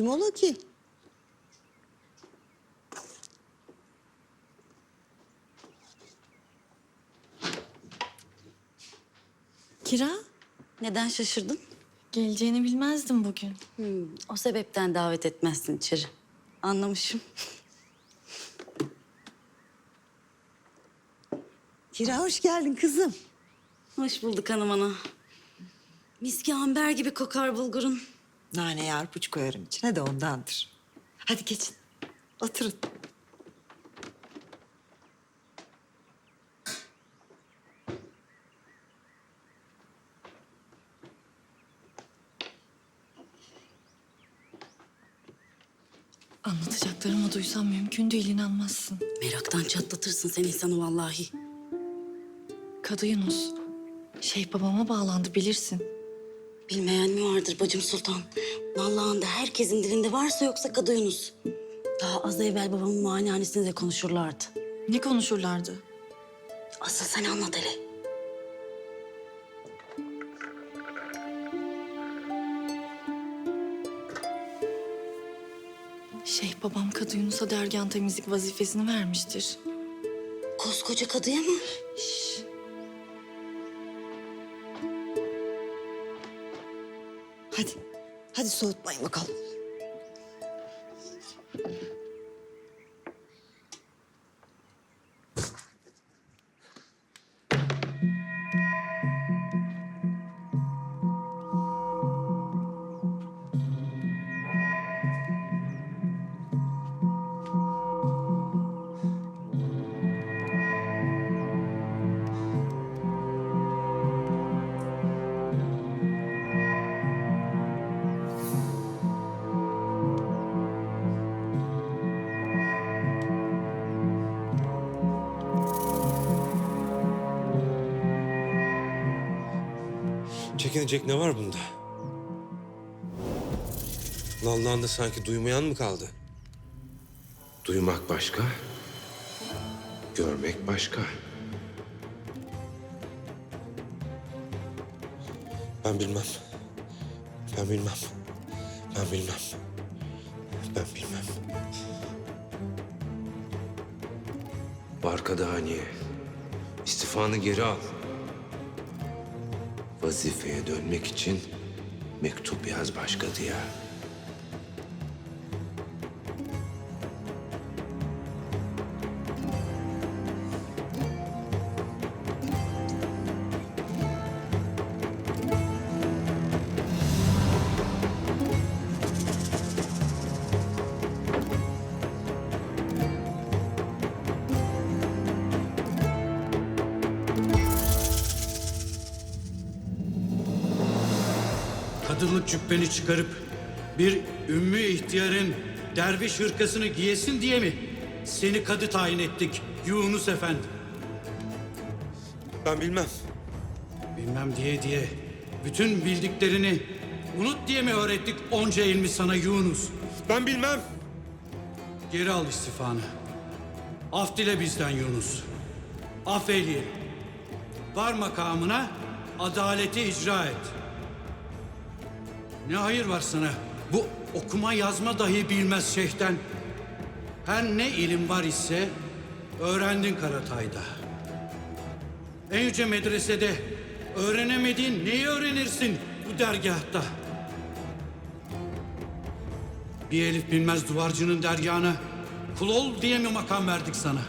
Kim ola ki? Kira, Neden şaşırdın? geleceğini bilmezdim bugün. Hmm, o sebepten davet etmezsin içeri. Anlamışım. Kira hoş geldin kızım. Hoş bulduk hanım ana. Miski amber gibi kokar bulgurun. Nane arpuç koyarım içine de ondandır. Hadi geçin. Oturun. Anlatacaklarımı duysam mümkün değil inanmazsın. Meraktan çatlatırsın sen insanı vallahi. Kadı Yunus, Şeyh babama bağlandı bilirsin. Bilmeyen mi vardır bacım sultan? Vallahi herkesin dilinde varsa yoksa Kadı Yunus. Daha az evvel babamın muayenehanesinde de konuşurlardı. Ne konuşurlardı? Asıl sen anlat hele. Şeyh babam Kadı Yunus'a dergahın temizlik vazifesini vermiştir. Koskoca kadıya mı? Hadi. Hadi soğutmayın bakalım. Çekinecek ne var bunda? Nallıhan'da sanki duymayan mı kaldı? Duymak başka, görmek başka. Ben bilmem. Ben bilmem. Ben bilmem. Ben bilmem. Arkada hani istifanı geri al. Vazifeye dönmek için mektup yaz başka diye. Kadınlık cübbeni çıkarıp bir ümmü ihtiyarın derviş hırkasını giyesin diye mi seni kadı tayin ettik Yunus Efendi? Ben bilmem. Bilmem diye diye bütün bildiklerini unut diye mi öğrettik onca ilmi sana Yunus? Ben bilmem. Geri al istifanı. Af dile bizden Yunus. Affeyleyelim. Var makamına adaleti icra et. Ne hayır var sana? Bu okuma yazma dahi bilmez şeyhten. Her ne ilim var ise öğrendin Karatay'da. En yüce medresede öğrenemediğin neyi öğrenirsin bu dergahta? Bir elif bilmez duvarcının dergahına kul ol diye mi makam verdik sana?